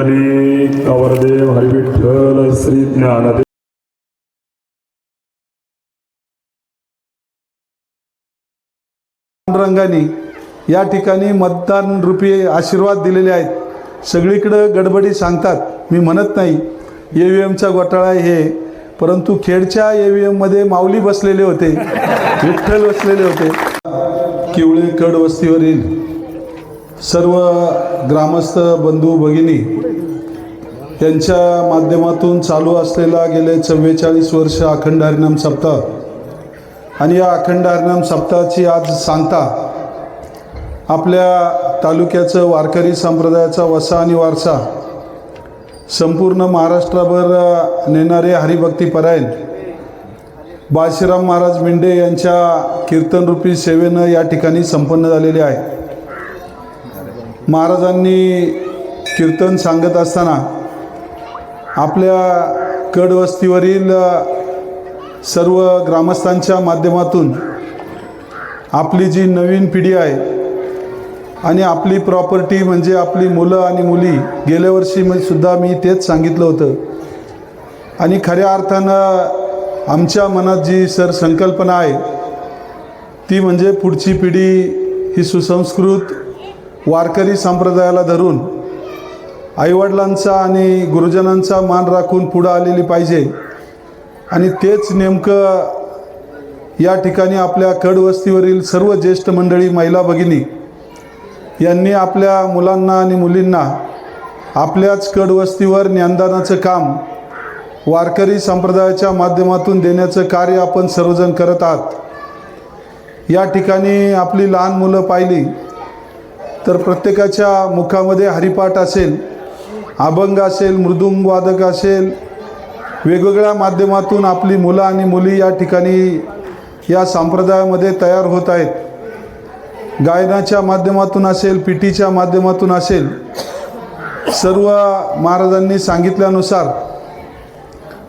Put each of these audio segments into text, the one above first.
पुंडलिक कवरदेव हरिविठ्ठल श्री ज्ञानदेव रंगाने या ठिकाणी मतदान रुपये आशीर्वाद दिलेले आहेत. सगळीकडं गडबडी सांगतात. मी म्हणत नाही ए व्ही एमचा घोटाळा आहे हे परंतु खेडच्या ए व्ही एममध्ये माऊली बसलेले होते विठ्ठल बसलेले होते. किवळे कड वस्तीवरील सर्व ग्रामस्थ बंधू भगिनी त्यांच्या माध्यमातून चालू असलेला गेले चव्वेचाळीस वर्ष अखंड हरिनाम सप्ताह आणि या अखंड हरिनाम सप्ताहाची आज सांगता आपल्या तालुक्याचं वारकरी संप्रदायाचा वसा आणि वारसा संपूर्ण महाराष्ट्राभर नेणारे हरिभक्ती परायण बाळशीराम महाराज मेंढे यांच्या कीर्तनरूपी सेवेनं या ठिकाणी संपन्न झालेले आहे. महाराजांनी कीर्तन सांगत असताना आपल्या कडवस्तीवरील सर्व ग्रामस्थांच्या माध्यमातून आपली जी नवीन पिढी आहे आणि आपली प्रॉपर्टी म्हणजे आपली मुलं आणि मुली गेल्या वर्षी मी सुद्धा मी तेच सांगितलं होतं. आणि खऱ्या अर्थानं आमच्या मनात जी सर संकल्पना आहे ती म्हणजे पुढची पिढी ही सुसंस्कृत वारकरी संप्रदायाला धरून आईवडिलांचा आणि गुरुजनांचा मान राखून पुढं आलेली पाहिजे. आणि तेच नेमकं या ठिकाणी आपल्या कडवस्तीवरील सर्व ज्येष्ठ मंडळी महिला भगिनी यांनी आपल्या मुलांना आणि मुलींना आपल्याच कडवस्तीवर ज्ञानदानाचं काम वारकरी संप्रदायाच्या माध्यमातून देण्याचं कार्य आपण सर्वजण करत आहात. या ठिकाणी आपली लहान मुलं पाहिली. तर प्रत्येकाच्या मुखामध्ये हरिपाठ असेल अभंग असेल मृदुंग वादक असेल वेगवेगळ्या माध्यमातून आपली मुलं आणि मुली या ठिकाणी या संप्रदायामध्ये तयार होत आहेत. गायनाच्या माध्यमातून असेल पिटीच्या माध्यमातून असेल सर्व महाराजांनी सांगितल्यानुसार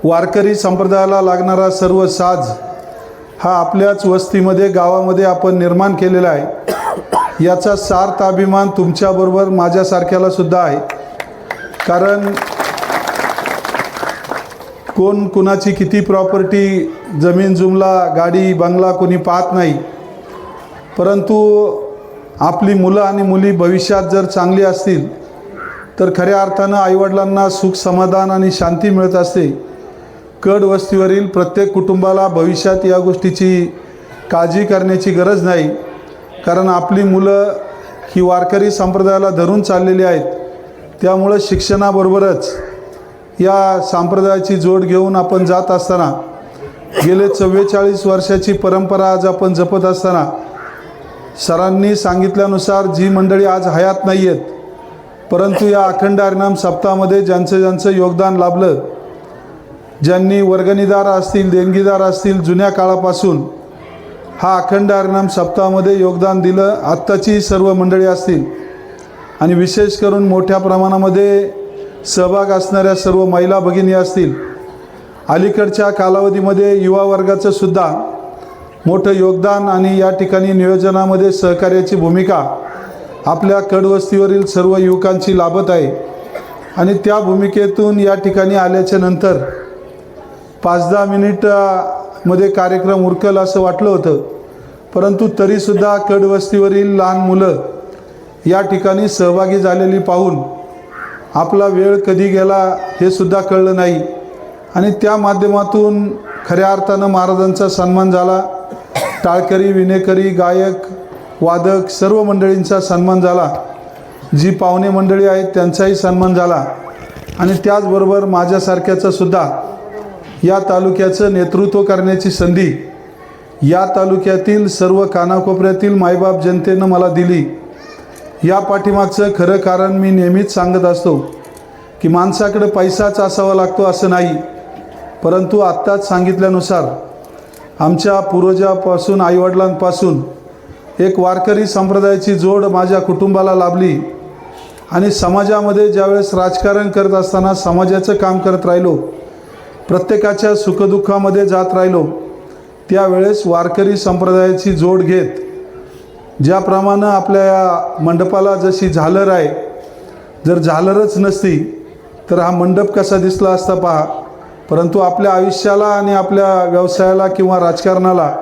वारकरी संप्रदायाला लागणारा सर्व साज हा आपल्याच वस्तीमध्ये गावामध्ये आपण निर्माण केलेला आहे. याचा सार्थ अभिमान तुमच्याबरोबर माझ्यासारख्याला सुद्धा आहे. कारण कोण कुणाची किती प्रॉपर्टी जमीन जुमला गाडी बंगला कोणी पाहत नाही. परंतु आपली मुलं आणि मुली भविष्यात जर चांगली असतील तर खऱ्या अर्थानं आईवडिलांना सुख समाधान आणि शांती मिळत असते. कड वस्तीवरील प्रत्येक कुटुंबाला भविष्यात या गोष्टीची काळजी करण्याची गरज नाही. कारण आपली मुलं ही वारकरी संप्रदायाला धरून चाललेली आहेत. त्यामुळं शिक्षणाबरोबरच या संप्रदायाची जोड घेऊन आपण जात असताना गेले चव्वेचाळीस वर्षाची परंपरा आज आपण जपत असताना सरांनी सांगितल्यानुसार जी मंडळी आज हयात नाही आहेत परंतु या अखंड हरिनाम सप्ताहामध्ये ज्यांचं ज्यांचं योगदान लाभलं ज्यांनी वर्गणीदार असतील देणगीदार असतील जुन्या काळापासून हा अखंड हरिनाम सप्ताहामध्ये योगदान दिलं. आत्ताची सर्व मंडळी असतील आणि विशेष करून मोठ्या प्रमाणामध्ये सहभाग असणाऱ्या सर्व महिला भगिनी असतील. अलीकडच्या कालावधीमध्ये युवा वर्गाचं सुद्धा मोठं योगदान आणि या ठिकाणी नियोजनामध्ये सहकार्याची भूमिका आपल्या कडवस्तीवरील सर्व युवकांची लाभत आहे. आणि त्या भूमिकेतून या ठिकाणी आल्याच्यानंतर पाच दहा मिनिट मध्ये कार्यक्रम उरकल असं वाटलं होतं. परंतु तरीसुद्धा कडवस्तीवरील लहान मुलं या ठिकाणी सहभागी झालेली पाहून आपला वेळ कधी गेला हे सुद्धा कळलं नाही. आणि त्या माध्यमातून खऱ्या अर्थानं महाराजांचा सन्मान झाला. टाळकरी विनेकरी गायक वादक सर्व मंडळींचा सन्मान झाला. जी पाहुणे मंडळी आहेत त्यांचाही सन्मान झाला. आणि त्याचबरोबर माझ्यासारख्याचं सुद्धा या तालुक्याचं नेतृत्व करण्याची संधी या तालुक्यातील सर्व कानाकोपऱ्यातील मायबाप जनतेनं मला दिली. या पाठीमागचं खरं कारण मी नेहमीच सांगत असतो की माणसाकडे पैसाच असावा लागतो असं नाही. परंतु आत्ताच सांगितल्यानुसार आमच्या पूर्वजापासून आईवडिलांपासून एक वारकरी संप्रदायाची जोड माझ्या कुटुंबाला लाभली आणि समाजामध्ये ज्यावेळेस राजकारण करत असताना समाजाचं काम करत राहिलो प्रत्येकाच्या सुखदुःखामध्ये जात राहिलो त्यावेळेस वारकरी संप्रदायाची जोड घेत ज्याप्रमाणे आपल्या या मंडपाला जशी झालर आहे जर झालरच नसती तर हा मंडप कसा दिसला असता पहा. परंतु आपल्या आयुष्याला आणि आपल्या व्यवसायाला किंवा राजकारणाला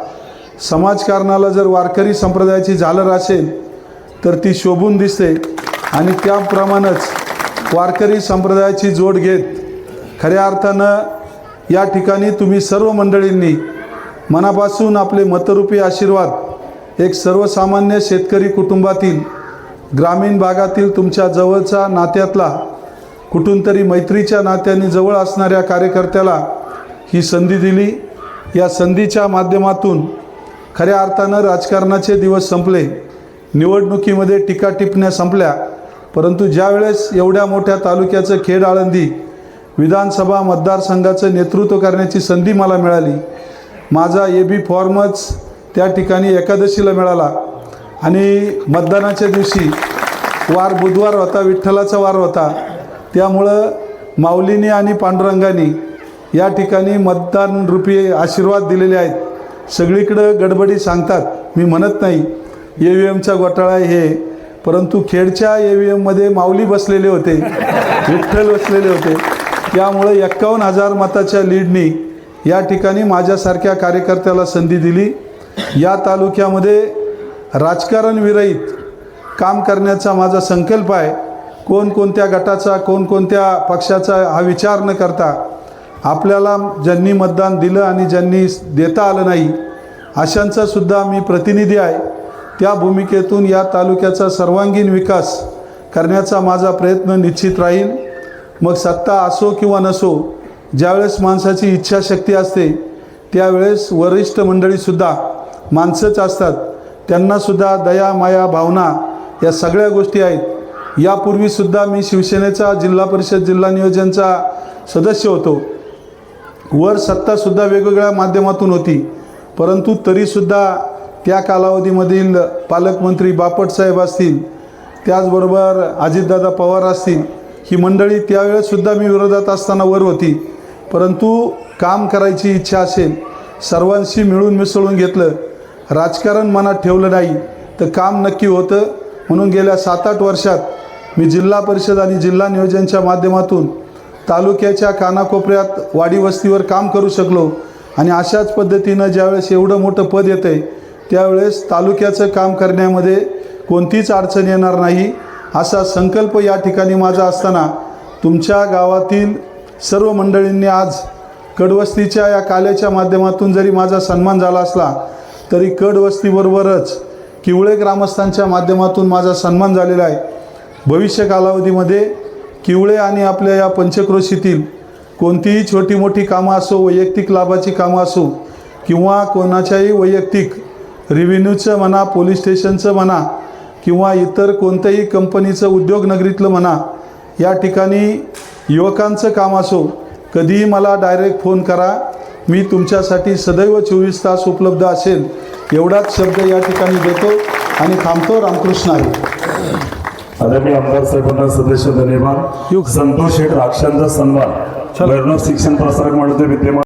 समाजकारणाला जर वारकरी संप्रदायाची झालर असेल तर ती शोभून दिसते. आणि त्याप्रमाणेच वारकरी संप्रदायाची जोड घेत खऱ्या अर्थानं या ठिकाणी तुम्ही सर्व मंडळींनी मनापासून आपले मतरूपी आशीर्वाद एक सर्वसामान्य शेतकरी कुटुंबातील ग्रामीण भागातील तुमच्या जवळचा नात्यातला कुठून तरी मैत्रीच्या नात्याने जवळ असणाऱ्या कार्यकर्त्याला ही संधी दिली. या संधीच्या माध्यमातून खऱ्या अर्थानं राजकारणाचे दिवस संपले. निवडणुकीमध्ये टीका टिपण्या संपल्या. परंतु ज्यावेळेस एवढ्या मोठ्या तालुक्याचं खेड आळंदी विधानसभा मतदारसंघाचं नेतृत्व करण्याची संधी मला मिळाली. माझा ए बी फॉर्मच त्या ठिकाणी एकादशीला मिळाला. आणि मतदानाच्या दिवशी वार बुधवार होता विठ्ठलाचा वार होता. त्यामुळं माऊलीने आणि पांडुरंगाने या ठिकाणी मतदान रूपी आशीर्वाद दिलेले आहेत. सगळीकडं गडबडी सांगतात. मी म्हणत नाही ए व्ही एमचा घोटाळा आहे हे. परंतु खेडच्या ए व्ही एममध्ये माऊली बसलेले होते विठ्ठल बसलेले होते. त्यामुळं एक्कावन्न हजार मताच्या लीडनी या ठिकाणी माझ्यासारख्या कार्यकर्त्याला संधी दिली. या तालुक्यामध्ये राजकारणविरहित काम करण्याचा माझा संकल्प आहे. कोणकोणत्या गटाचा कोणकोणत्या पक्षाचा हा विचार न करता आपल्याला ज्यांनी मतदान दिलं आणि ज्यांनी देता आलं नाही अशांचा सुद्धा मी प्रतिनिधी आहे. त्या भूमिकेतून या तालुक्याचा सर्वांगीण विकास करण्याचा माझा प्रयत्न निश्चित राहील. मग सत्ता असो किंवा नसो ज्यावेळेस माणसाची इच्छाशक्ती असते त्यावेळेस वरिष्ठ मंडळीसुद्धा माणसंच असतात. त्यांनासुद्धा दया माया भावना या सगळ्या गोष्टी आहेत. यापूर्वीसुद्धा मी शिवसेनेचा जिल्हा परिषद जिल्हा नियोजनचा सदस्य होतो. वर सत्तासुद्धा वेगवेगळ्या माध्यमातून होती. परंतु तरीसुद्धा त्या कालावधीमधील पालकमंत्री बापट साहेब असतील त्याचबरोबर अजितदादा पवार असतील ही मंडळी त्यावेळेससुद्धा मी विरोधात असताना वर होती. परंतु काम करायची इच्छा असेल सर्वांशी मिळून मिसळून घेतलं राजकारण मनात ठेवलं नाही तर काम नक्की होतं. म्हणून गेल्या सात आठ वर्षात मी जिल्हा परिषद आणि जिल्हा नियोजनच्या माध्यमातून तालुक्याच्या कानाकोपऱ्यात वाडी वस्तीवर काम करू शकलो आणि अशाच पद्धतीनं ज्यावेळेस एवढं मोठं पद येतं आहे त्यावेळेस तालुक्याचं काम करण्यामध्ये कोणतीच अडचण येणार नाही. असा संकल्प या ठिकाणी माझा असताना तुमच्या गावातील सर्व मंडळींनी आज कडवस्तीच्या या काल्याच्या माध्यमातून जरी माझा सन्मान झाला असला तरी कडवस्तीबरोबरच किवळे ग्रामस्थांच्या माध्यमातून माझा सन्मान झालेला आहे. भविष्य कालावधीमध्ये किवळे आणि आपल्या या पंचक्रोशीतील कोणतीही छोटी मोठी कामं असो वैयक्तिक लाभाची कामं असो किंवा कोणाच्याही वैयक्तिक रेव्हेन्यूचं म्हणा पोलीस स्टेशनचं म्हणा किंवा इतर कोणत्याही कंपनीचं उद्योगनगरीतलं म्हणा या ठिकाणी युवकांचं काम असो कधीही मला डायरेक्ट फोन करा. मी तुमच्यासाठी सदैव चोवीस तास उपलब्ध असेल एवढाच शब्द या ठिकाणी देतो आणि थांबतो. रामकृष्ण आहे. आदरणीय आमदार साहेबांना सदस्य धन्यवाद. संतोष शेठ राक्षांचा सन्मान. शिक्षण प्रसारक मंडळ विद्यमान